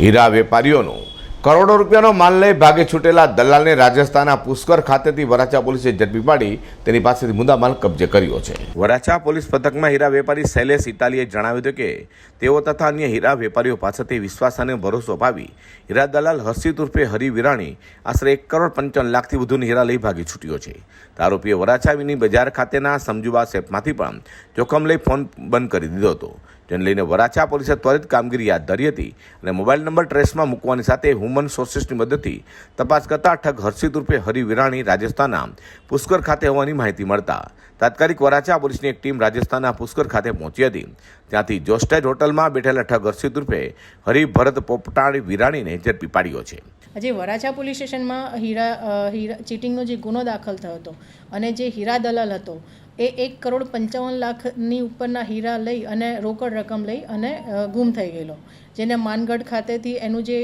હીરા વેપારીઓનું કરોડો રૂપિયાનો માલ લઈ ભાગે છૂટેલા દલાલને રાજસ્થાનના પુષ્કર ખાતેથી વરાછા પોલીસે ઝડપી પાડી, તેની પાસેથી મુદ્દામાલ કબજે કર્યો છે. વરાછા પોલીસ પથકમાં હીરા વેપારી શૈલેષ ઇટાલીએ જણાવ્યું હતું કે, તેઓ તથા અન્ય હીરા વેપારીઓ પાસેથી વિશ્વાસ અને ભરોસો અપાવી હીરા દલાલ હર્ષિત ઉર્ફે હરિવિરાણી આશરે એક કરોડ પંચાવન લાખથી વધુની હીરા લઈ ભાગી છૂટ્યો છે. આરોપીએ વરાછાવીની બજાર ખાતેના સમજુબા સેફમાંથી પણ જોખમ લઈ ફોન બંધ કરી દીધો હતો. જેને લઈને વરાછા પોલીસે ત્વરિત કામગીરી હાથ ધરી હતી અને મોબાઈલ નંબર ટ્રેસમાં મૂકવાની સાથે હ્યુમન સોર્સિસની મદદથી તપાસ કરતા ઠગ હર્ષિત રૂપે હરિ વિરાણી રાજસ્થાનના પુષ્કર ખાતે હોવાની માહિતી મળતા તાત્કાલિક વરાછા પોલીસની એક ટીમ રાજસ્થાનના પુષ્કર ખાતે પહોંચી હતી. ત્યાંથી જોસ્ટેજ હોટલમાં બેઠેલા ઠગ હર્ષિત રૂપે હરિભરત પોપટાણી વિરાણીને ઝડપી પાડ્યો છે. આજે વરાછા પોલીસ સ્ટેશનમાં હીરા હીરા ચીટિંગનો જે ગુનો દાખલ થયો હતો અને જે હીરા દલાલ હતો એ એક કરોડ પંચાવન લાખની ઉપરના હીરા લઈ અને રોકડ રકમ લઈ અને ગુમ થઈ ગયેલો. જેને માનગઢ ખાતેથી એનું જે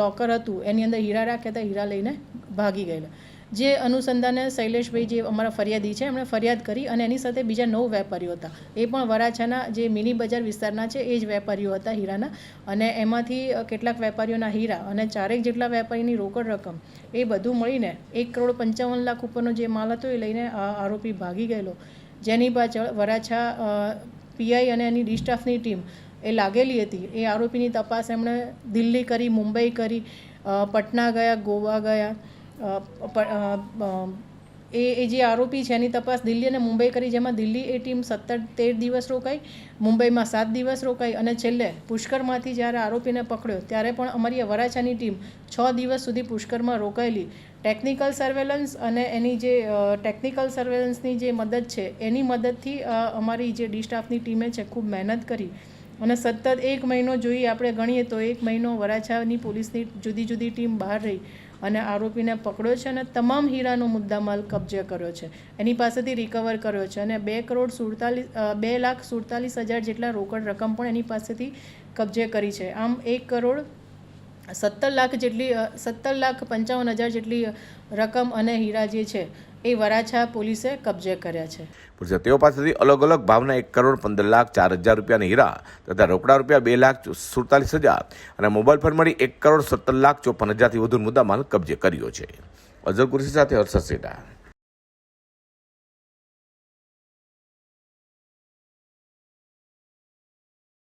લોકર હતું, એની અંદર હીરા રાખ્યા હતા, હીરા લઈને ભાગી ગયેલા. જે અનુસંધાને શૈલેષભાઈ જે અમારા ફરિયાદી છે, એમણે ફરિયાદ કરી અને એની સાથે બીજા નવ વેપારીઓ હતા. એ પણ વરાછાના જે મિની બજાર વિસ્તારના છે, એ જ વેપારીઓ હતા હીરાના. અને એમાંથી કેટલાક વેપારીઓના હીરા અને ચારેક જેટલા વેપારીની રોકડ રકમ, એ બધું મળીને એક કરોડ પંચાવન લાખ ઉપરનો જે માલ હતો, એ લઈને આરોપી ભાગી ગયેલો. જેની પાછળ વરાછા પીઆઈ અને એની ડિસ્ટાફની ટીમ એ લાગેલી હતી. એ આરોપીની તપાસ એમણે દિલ્હી કરી, મુંબઈ કરી પટના ગયા, ગોવા ગયા. એ એ જે આરોપી છે એની તપાસ દિલ્હી અને મુંબઈ કરી, જેમાં દિલ્હી એ ટીમ સત્તર તેર દિવસ રોકાઈ, મુંબઈમાં સાત દિવસ રોકાઈ અને છેલ્લે પુષ્કરમાંથી જ્યારે આરોપીને પકડ્યો ત્યારે પણ અમારી વરાછાની ટીમ છ દિવસ સુધી પુષ્કરમાં રોકાયેલી. ટેકનિકલ સર્વેલન્સ અને એની જે ટેકનિકલ સર્વેલન્સની જે મદદ છે, એની મદદથી અમારી જે ડી સ્ટાફની ટીમે છે ખૂબ મહેનત કરી. અને સતત એક મહિનો જોઈએ આપણે ગણીએ તો એક મહિનો વરાછાની પોલીસની જુદી જુદી ટીમ બહાર રહી અને આરોપીને પકડ્યો છે અને તમામ હીરાનો મુદ્દામાલ કબજે કર્યો છે. એની પાસેથી રિકવર કર્યો છે અને બે કરોડ સુડતાલીસ બે લાખ સુડતાલીસ હજાર જેટલા રોકડ રકમ પણ એની પાસેથી કબજે કરી છે. આમ એક કરોડ સત્તર લાખ જેટલી સત્તર લાખ પંચાવન હજાર જેટલી રકમ અને હીરા જે છે એ વરાછા પોલીસે કબજે કર્યા છે. પોલીસે તેઓ પાસેથી અલગ અલગ ભાવના એક કરોડ પંદર લાખ ચાર હજાર રૂપિયાના હીરા તથા રોકડા રૂપિયા બે લાખ સુડતાલીસ હજાર અને મોબાઈલ ફોન મળી એક કરોડ સત્તર લાખ ચોપન હજારથી વધુ મુદ્દામાલ કબજે કર્યો છે. અઝર કુરશી સાથે હર્ષદ સેટા.